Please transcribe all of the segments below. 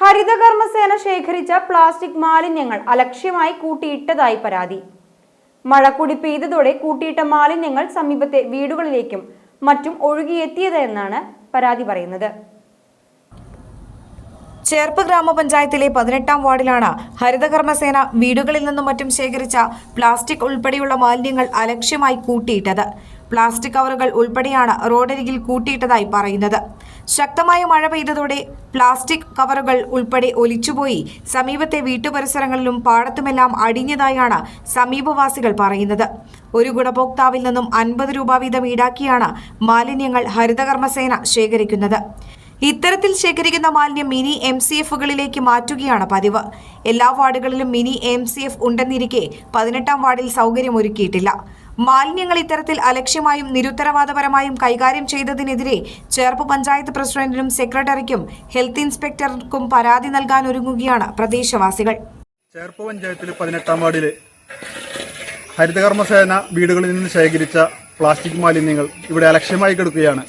ഹരിതകർമ്മസേന ശേഖരിച്ച പ്ലാസ്റ്റിക് മാലിന്യങ്ങൾ അലക്ഷ്യമായി കൂട്ടിയിട്ടതായി പരാതി. മഴക്കുടി പെയ്തതോടെ കൂട്ടിയിട്ട മാലിന്യങ്ങൾ സമീപത്തെ വീടുകളിലേക്കും മറ്റും ഒഴുകിയെത്തിയതെന്നാണ് പരാതി പറയുന്നത്. ചേർപ്പ് ഗ്രാമപഞ്ചായത്തിലെ പതിനെട്ടാം വാർഡിലാണ് ഹരിതകർമ്മസേന വീടുകളിൽ നിന്നും മറ്റും ശേഖരിച്ച പ്ലാസ്റ്റിക് ഉൾപ്പെടെയുള്ള മാലിന്യങ്ങൾ അലക്ഷ്യമായി കൂട്ടിയിട്ടത്. പ്ലാസ്റ്റിക് കവറുകൾ ഉൾപ്പെടെയാണ് റോഡരികിൽ കൂട്ടിയിട്ടതായി പറയുന്നത്. ശക്തമായ മഴ പെയ്തതോടെ പ്ലാസ്റ്റിക് കവറുകൾ ഉൾപ്പെടെ ഒലിച്ചുപോയി. സമീപത്തെ വീട്ടുപരിസരങ്ങളിലും പാടത്തുമെല്ലാം അടിഞ്ഞതായാണ് സമീപവാസികൾ പറയുന്നത്. ഒരു ഗുണഭോക്താവിൽ നിന്നും അൻപത് രൂപ വീതം ഈടാക്കിയാണ് മാലിന്യങ്ങൾ ഹരിതകർമ്മസേന ശേഖരിക്കുന്നത്. ഇത്തരത്തിൽ ശേഖരിക്കുന്ന മാലിന്യം മിനി എം സി എഫുകളിലേക്ക് മാറ്റുകയാണ് പതിവ്. എല്ലാ വാർഡുകളിലും മിനി എം സി എഫ് ഉണ്ടെന്നിരിക്കെ പതിനെട്ടാം വാർഡിൽ സൗകര്യമൊരുക്കിയിട്ടില്ല. മാലിന്യങ്ങൾ ഇത്തരത്തിൽ അലക്ഷ്യമായും നിരുത്തരവാദപരമായും കൈകാര്യം ചെയ്തതിനെതിരെ ചേർപ്പ് പഞ്ചായത്ത് പ്രസിഡന്റിനും സെക്രട്ടറിക്കും ഹെൽത്ത് ഇൻസ്പെക്ടർക്കും പരാതി നൽകാൻ ഒരുങ്ങുകയാണ് പ്രദേശവാസികൾ. ചേർപ്പ് പഞ്ചായത്തിൽ പതിനെട്ടാം ഹരിതകർമ്മ ഹരിതകർമ്മസേന വീടുകളിൽ നിന്ന് ശേഖരിച്ച പ്ലാസ്റ്റിക് മാലിന്യങ്ങൾ ഇവിടെ അലക്ഷ്യമായി കിടക്കുകയാണ്.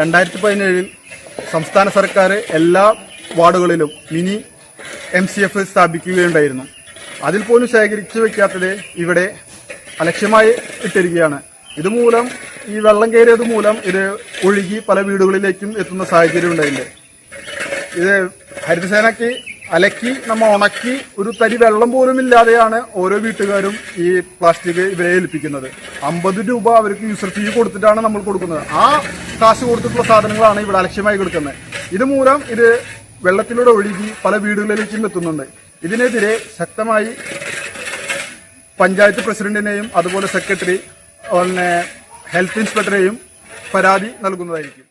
രണ്ടായിരത്തി പതിനേഴിൽ സംസ്ഥാന സർക്കാർ എല്ലാ വാർഡുകളിലും മിനി എം സി എഫ് സ്ഥാപിക്കുകയുണ്ടായിരുന്നു. അതിൽ പോലും ശേഖരിച്ചു വയ്ക്കാത്തത് ഇവിടെ അലക്ഷ്യമായി ഇട്ടിരിക്കുകയാണ്. ഇതുമൂലം ഈ വെള്ളം കയറിയത് മൂലം ഇത് ഒഴുകി പല വീടുകളിലേക്കും എത്തുന്ന സാഹചര്യം ഉണ്ടായിട്ടുണ്ട് ഇത് ഹരിതസേനയ്ക്ക് അലക്കി നമ്മൾ ഉണക്കി ഒരു തരി വെള്ളം പോലും ഇല്ലാതെയാണ് ഓരോ വീട്ടുകാരും ഈ പ്ലാസ്റ്റിക് ഇവരെ ഏൽപ്പിക്കുന്നത്. അമ്പത് രൂപ അവർക്ക് യൂസർ ഫീ കൊടുത്തിട്ടാണ് നമ്മൾ കൊടുക്കുന്നത്. ആ കാശ് കൊടുത്തിട്ടുള്ള സാധനങ്ങളാണ് ഇവിടെ അലക്ഷ്യമായി കൊടുക്കുന്നത്. ഇതുമൂലം ഇത് വെള്ളത്തിലൂടെ ഒഴുകി പല വീടുകളിലേക്കും എത്തുന്നുണ്ട്. ഇതിനെതിരെ ശക്തമായി പഞ്ചായത്ത് പ്രസിഡന്റിനെയും അതുപോലെ സെക്രട്ടറി ഹെൽത്ത് ഇൻസ്പെക്ടറെയും പരാതി നൽകുന്നതായിരിക്കും.